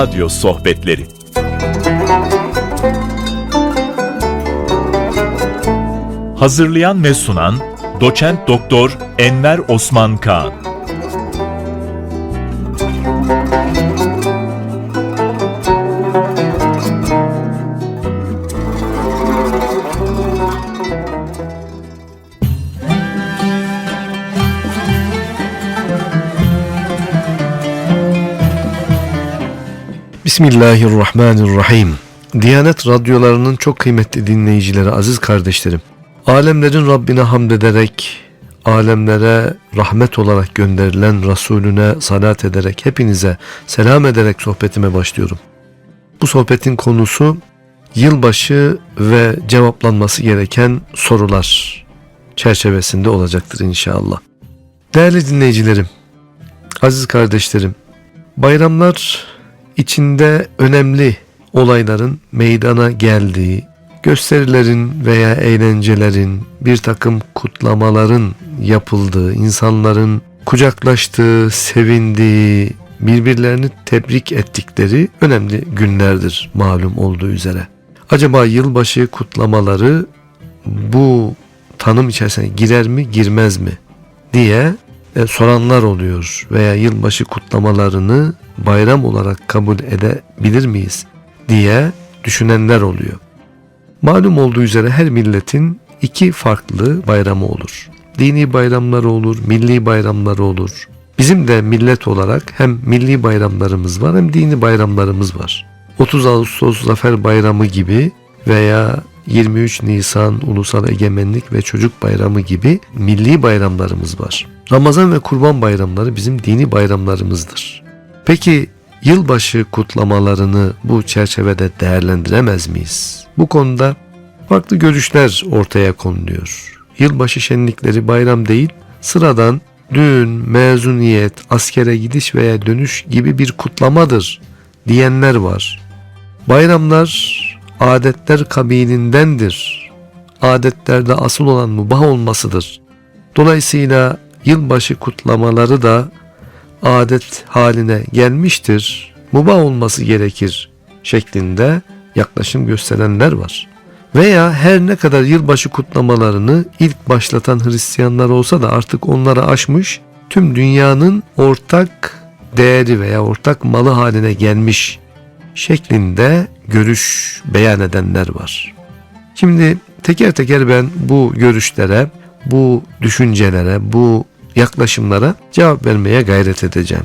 Radyo Sohbetleri. Hazırlayan ve sunan Doçent Doktor Enver Osman Kaan Bismillahirrahmanirrahim. Diyanet radyolarının çok kıymetli dinleyicileri, aziz kardeşlerim. Alemlerin Rabbine hamd ederek, alemlere rahmet olarak gönderilen Resulüne salat ederek, hepinize selam ederek sohbetime başlıyorum. Bu sohbetin konusu yılbaşı ve cevaplanması gereken sorular çerçevesinde olacaktır inşallah. Değerli dinleyicilerim, aziz kardeşlerim, bayramlar içinde önemli olayların meydana geldiği, gösterilerin veya eğlencelerin, bir takım kutlamaların yapıldığı, insanların kucaklaştığı, sevindiği, birbirlerini tebrik ettikleri önemli günlerdir malum olduğu üzere. Acaba yılbaşı kutlamaları bu tanım içerisine girer mi girmez mi diye e, soranlar oluyor veya yılbaşı kutlamalarını bayram olarak kabul edebilir miyiz diye düşünenler oluyor. Malum olduğu üzere her milletin iki farklı bayramı olur. Dini bayramları olur, milli bayramları olur. Bizim de millet olarak hem milli bayramlarımız var hem dini bayramlarımız var. 30 Ağustos Zafer Bayramı gibi veya 23 Nisan Ulusal Egemenlik ve Çocuk Bayramı gibi milli bayramlarımız var. Ramazan ve Kurban bayramları bizim dini bayramlarımızdır. Peki yılbaşı kutlamalarını bu çerçevede değerlendiremez miyiz? Bu konuda farklı görüşler ortaya konuluyor. Yılbaşı şenlikleri bayram değil, sıradan düğün, mezuniyet, askere gidiş veya dönüş gibi bir kutlamadır diyenler var. Bayramlar adetler kabilindendir. Adetlerde asıl olan mubah olmasıdır. Dolayısıyla yılbaşı kutlamaları da adet haline gelmiştir. Mubah olması gerekir şeklinde yaklaşım gösterenler var. Veya her ne kadar yılbaşı kutlamalarını ilk başlatan Hristiyanlar olsa da artık onları aşmış, tüm dünyanın ortak değeri veya ortak malı haline gelmiş şeklinde görüş beyan edenler var. Şimdi teker teker ben bu görüşlere, bu düşüncelere, bu yaklaşımlara cevap vermeye gayret edeceğim.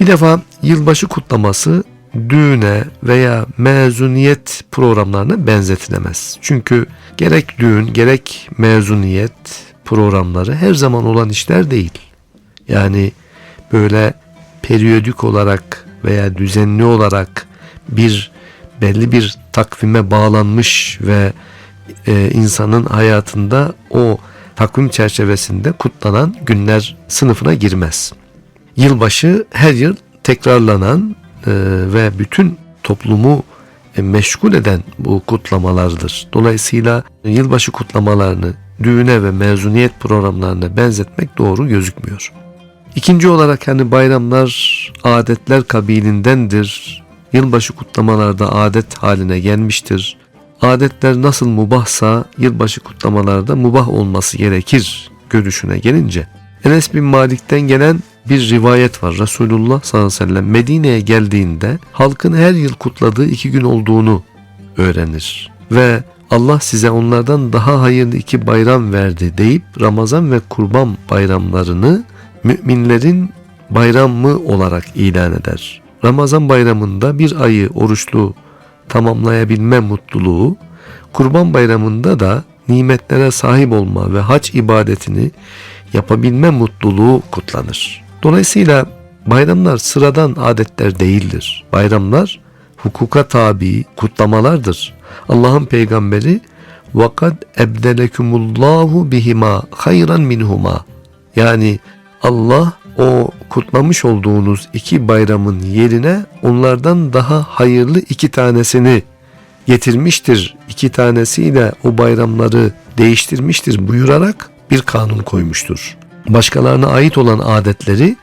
Bir defa yılbaşı kutlaması düğüne veya mezuniyet programlarına benzetilemez. Çünkü gerek düğün gerek mezuniyet programları her zaman olan işler değil. Yani böyle periyodik olarak veya düzenli olarak bir belli bir takvime bağlanmış ve e, insanın hayatında o takvim çerçevesinde kutlanan günler sınıfına girmez. Yılbaşı her yıl tekrarlanan e, ve bütün toplumu e, meşgul eden bu kutlamalardır. Dolayısıyla yılbaşı kutlamalarını düğüne ve mezuniyet programlarına benzetmek doğru gözükmüyor. İkinci olarak hani bayramlar adetler kabilindendir. Yılbaşı kutlamalarda adet haline gelmiştir. Adetler nasıl mubahsa yılbaşı kutlamalarda mubah olması gerekir görüşüne gelince Enes bin Malik'ten gelen bir rivayet var. Resulullah sallallahu aleyhi ve sellem Medine'ye geldiğinde halkın her yıl kutladığı iki gün olduğunu öğrenir. Ve Allah size onlardan daha hayırlı iki bayram verdi deyip Ramazan ve Kurban bayramlarını müminlerin bayramı olarak ilan eder. Ramazan bayramında bir ayı oruçlu tamamlayabilme mutluluğu, Kurban bayramında da nimetlere sahip olma ve hac ibadetini yapabilme mutluluğu kutlanır. Dolayısıyla bayramlar sıradan adetler değildir. Bayramlar hukuka tabi kutlamalardır. Allah'ın peygamberi vakat ebdelekumullahu bihima hayran minhuma yani Allah o kutlamış olduğunuz iki bayramın yerine onlardan daha hayırlı iki tanesini getirmiştir. İki tanesiyle o bayramları değiştirmiştir buyurarak bir kanun koymuştur. başkalarına ait olan adetleri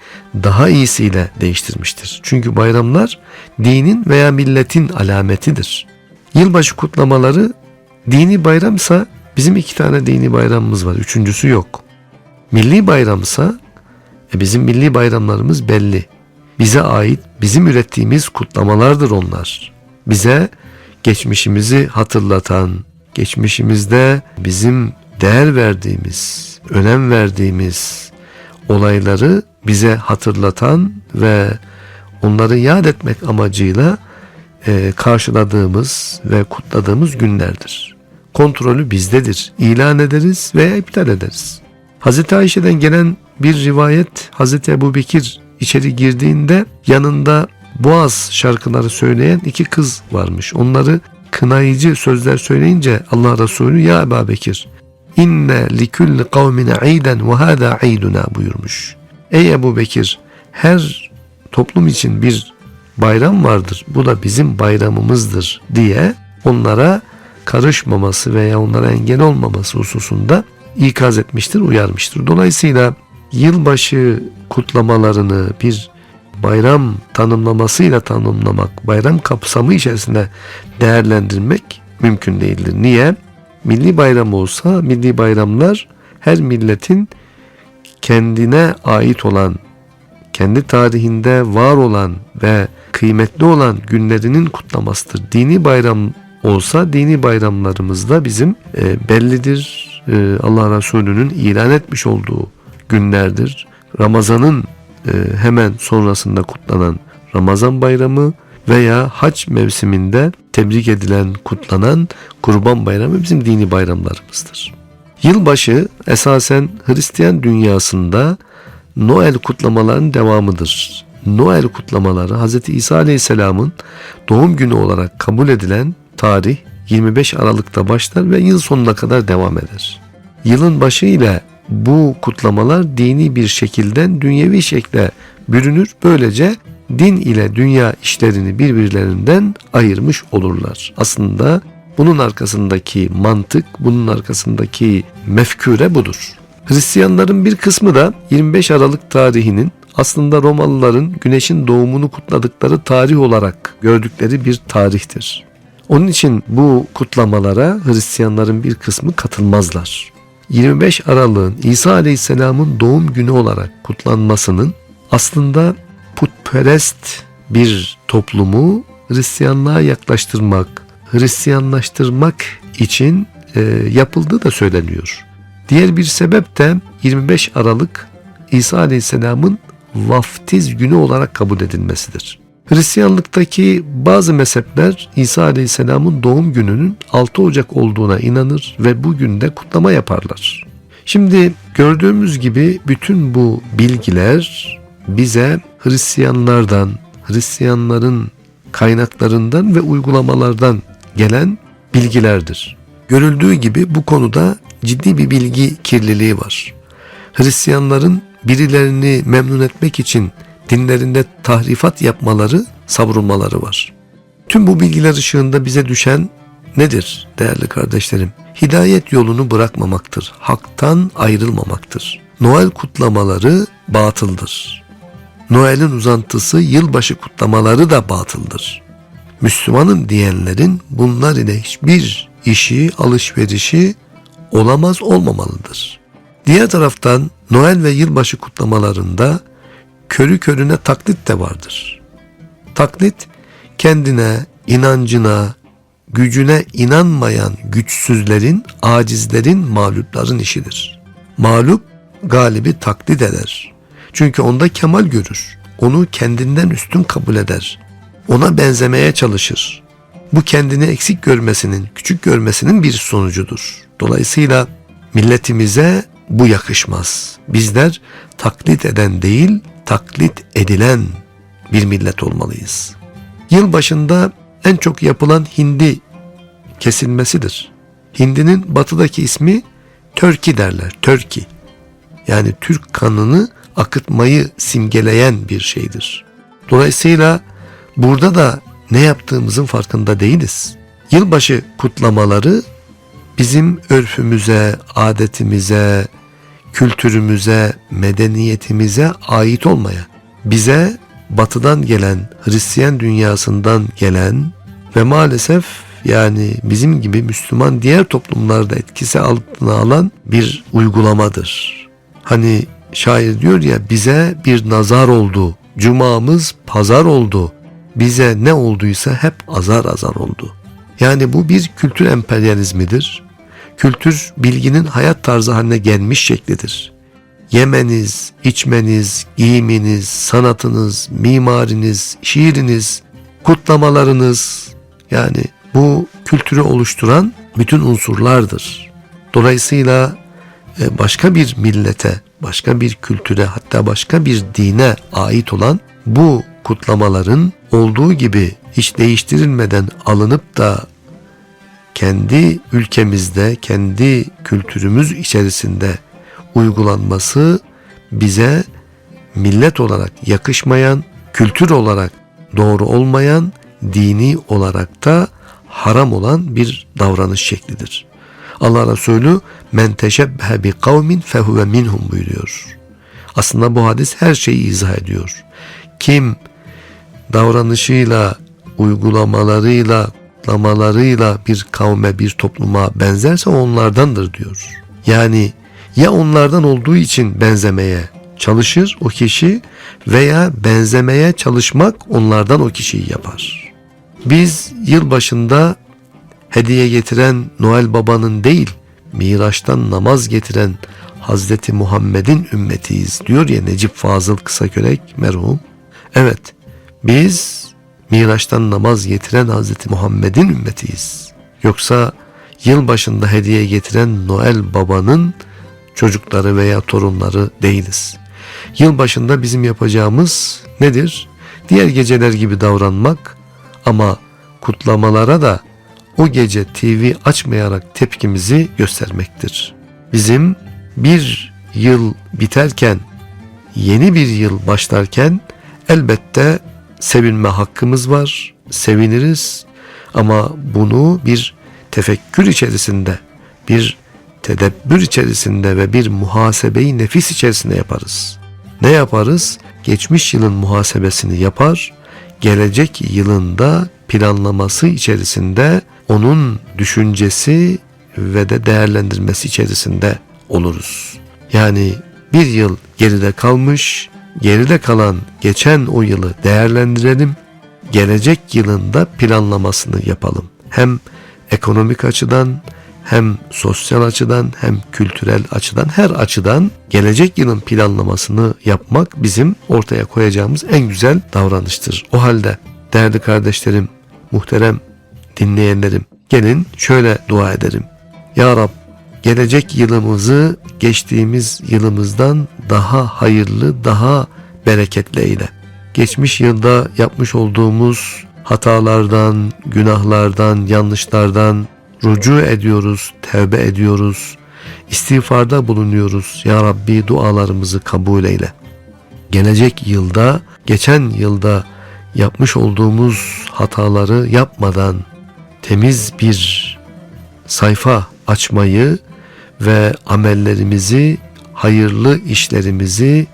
daha iyisiyle değiştirmiştir. Çünkü bayramlar dinin veya milletin alametidir. Yılbaşı kutlamaları dini bayramsa bizim iki tane dini bayramımız var. Üçüncüsü yok. Milli bayramsa e bizim milli bayramlarımız belli. Bize ait, bizim ürettiğimiz kutlamalardır onlar. Bize geçmişimizi hatırlatan, geçmişimizde bizim değer verdiğimiz, önem verdiğimiz olayları bize hatırlatan ve onları yad etmek amacıyla e, karşıladığımız ve kutladığımız günlerdir. Kontrolü bizdedir. İlan ederiz veya iptal ederiz. Hazreti Ayşe'den gelen bir rivayet Hazreti Ebu Bekir içeri girdiğinde yanında Boğaz şarkıları söyleyen iki kız varmış. Onları kınayıcı sözler söyleyince Allah Resulü ya Ebu Bekir inne likulli kavmine iden ve hâdâ eiduna buyurmuş. Ey Ebu Bekir her toplum için bir bayram vardır. Bu da bizim bayramımızdır diye onlara karışmaması veya onlara engel olmaması hususunda ikaz etmiştir, uyarmıştır. Dolayısıyla yılbaşı kutlamalarını bir bayram tanımlamasıyla tanımlamak, bayram kapsamı içerisinde değerlendirmek mümkün değildir. Niye? Milli bayram olsa milli bayramlar her milletin kendine ait olan, kendi tarihinde var olan ve kıymetli olan günlerinin kutlamasıdır. Dini bayram olsa dini bayramlarımızda bizim e, bellidir. E, Allah Resulü'nün ilan etmiş olduğu günlerdir. Ramazan'ın e, hemen sonrasında kutlanan Ramazan bayramı veya hac mevsiminde tebrik edilen, kutlanan Kurban Bayramı bizim dini bayramlarımızdır. Yılbaşı esasen Hristiyan dünyasında Noel kutlamaların devamıdır. Noel kutlamaları Hz. İsa Aleyhisselam'ın doğum günü olarak kabul edilen tarih 25 Aralık'ta başlar ve yıl sonuna kadar devam eder. Yılın başı ile bu kutlamalar dini bir şekilden dünyevi şekle bürünür. Böylece din ile dünya işlerini birbirlerinden ayırmış olurlar. Aslında bunun arkasındaki mantık, bunun arkasındaki mefkure budur. Hristiyanların bir kısmı da 25 Aralık tarihinin aslında Romalıların güneşin doğumunu kutladıkları tarih olarak gördükleri bir tarihtir. Onun için bu kutlamalara Hristiyanların bir kısmı katılmazlar. 25 Aralık'ın İsa Aleyhisselam'ın doğum günü olarak kutlanmasının aslında putperest bir toplumu Hristiyanlığa yaklaştırmak, Hristiyanlaştırmak için e, yapıldığı da söyleniyor. Diğer bir sebep de 25 Aralık İsa Aleyhisselam'ın vaftiz günü olarak kabul edilmesidir. Hristiyanlıktaki bazı mezhepler İsa Aleyhisselam'ın doğum gününün 6 Ocak olduğuna inanır ve bugün de kutlama yaparlar. Şimdi gördüğümüz gibi bütün bu bilgiler bize Hristiyanlardan, Hristiyanların kaynaklarından ve uygulamalardan gelen bilgilerdir. Görüldüğü gibi bu konuda ciddi bir bilgi kirliliği var. Hristiyanların birilerini memnun etmek için dinlerinde tahrifat yapmaları, savrulmaları var. Tüm bu bilgiler ışığında bize düşen nedir değerli kardeşlerim? Hidayet yolunu bırakmamaktır. Haktan ayrılmamaktır. Noel kutlamaları batıldır. Noel'in uzantısı yılbaşı kutlamaları da batıldır. Müslümanım diyenlerin bunlar ile hiçbir işi, alışverişi olamaz olmamalıdır. Diğer taraftan Noel ve yılbaşı kutlamalarında körü körüne taklit de vardır. Taklit kendine, inancına, gücüne inanmayan güçsüzlerin, acizlerin, mağlupların işidir. Mağlup galibi taklit eder. Çünkü onda kemal görür. Onu kendinden üstün kabul eder. Ona benzemeye çalışır. Bu kendini eksik görmesinin, küçük görmesinin bir sonucudur. Dolayısıyla milletimize bu yakışmaz. Bizler taklit eden değil, taklit edilen bir millet olmalıyız. Yıl başında en çok yapılan hindi kesilmesidir. Hindinin batıdaki ismi Törki derler. Törki. Yani Türk kanını akıtmayı simgeleyen bir şeydir. Dolayısıyla burada da ne yaptığımızın farkında değiliz. Yılbaşı kutlamaları bizim örfümüze, adetimize, kültürümüze, medeniyetimize ait olmayan, bize batıdan gelen, Hristiyan dünyasından gelen ve maalesef yani bizim gibi Müslüman diğer toplumlarda etkisi altına alan bir uygulamadır. Hani şair diyor ya bize bir nazar oldu, cumamız pazar oldu, bize ne olduysa hep azar azar oldu. Yani bu bir kültür emperyalizmidir. Kültür bilginin hayat tarzı haline gelmiş şeklidir. Yemeniz, içmeniz, giyiminiz, sanatınız, mimariniz, şiiriniz, kutlamalarınız yani bu kültürü oluşturan bütün unsurlardır. Dolayısıyla e, başka bir millete, başka bir kültüre hatta başka bir dine ait olan bu kutlamaların olduğu gibi hiç değiştirilmeden alınıp da kendi ülkemizde, kendi kültürümüz içerisinde uygulanması bize millet olarak yakışmayan, kültür olarak doğru olmayan, dini olarak da haram olan bir davranış şeklidir. Allah Resulü men teşebbehe bi kavmin fehuve minhum buyuruyor. Aslında bu hadis her şeyi izah ediyor. Kim davranışıyla, uygulamalarıyla, kutlamalarıyla bir kavme, bir topluma benzerse onlardandır diyor. Yani ya onlardan olduğu için benzemeye çalışır o kişi veya benzemeye çalışmak onlardan o kişiyi yapar. Biz yılbaşında hediye getiren Noel Baba'nın değil, Miraç'tan namaz getiren Hazreti Muhammed'in ümmetiyiz diyor ya Necip Fazıl Kısakörek merhum. Evet, biz Miraç'tan namaz getiren Hazreti Muhammed'in ümmetiyiz. Yoksa yılbaşında hediye getiren Noel Baba'nın çocukları veya torunları değiliz. Yılbaşında bizim yapacağımız nedir? Diğer geceler gibi davranmak ama kutlamalara da o gece TV açmayarak tepkimizi göstermektir. Bizim bir yıl biterken, yeni bir yıl başlarken elbette sevinme hakkımız var, seviniriz ama bunu bir tefekkür içerisinde, bir tedebbür içerisinde ve bir muhasebeyi nefis içerisinde yaparız. Ne yaparız? Geçmiş yılın muhasebesini yapar, gelecek yılında planlaması içerisinde onun düşüncesi ve de değerlendirmesi içerisinde oluruz. Yani bir yıl geride kalmış, geride kalan geçen o yılı değerlendirelim, gelecek yılında planlamasını yapalım. Hem ekonomik açıdan hem sosyal açıdan hem kültürel açıdan her açıdan gelecek yılın planlamasını yapmak bizim ortaya koyacağımız en güzel davranıştır. O halde değerli kardeşlerim, muhterem dinleyenlerim gelin şöyle dua edelim. Ya Rab gelecek yılımızı geçtiğimiz yılımızdan daha hayırlı, daha bereketli eyle. Geçmiş yılda yapmış olduğumuz hatalardan, günahlardan, yanlışlardan rucu ediyoruz, tevbe ediyoruz, istiğfarda bulunuyoruz. Ya Rabbi dualarımızı kabul eyle. Gelecek yılda, geçen yılda yapmış olduğumuz hataları yapmadan temiz bir sayfa açmayı ve amellerimizi, hayırlı işlerimizi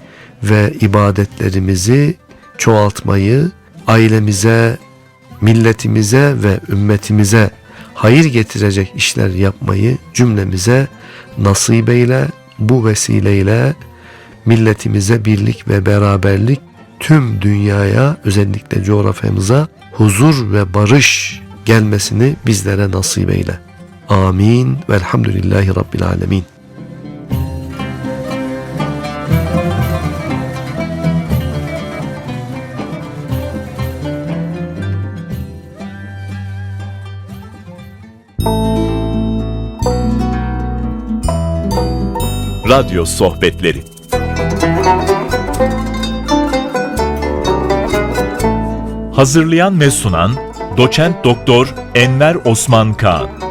ve ibadetlerimizi çoğaltmayı, ailemize, milletimize ve ümmetimize hayır getirecek işler yapmayı cümlemize nasip eyle. Bu vesileyle milletimize birlik ve beraberlik tüm dünyaya özellikle coğrafyamıza huzur ve barış gelmesini bizlere nasip eyle. Amin. Velhamdülillahi Rabbil Alemin. Radyo Sohbetleri Hazırlayan ve sunan Doçent Doktor Enver Osman Kaan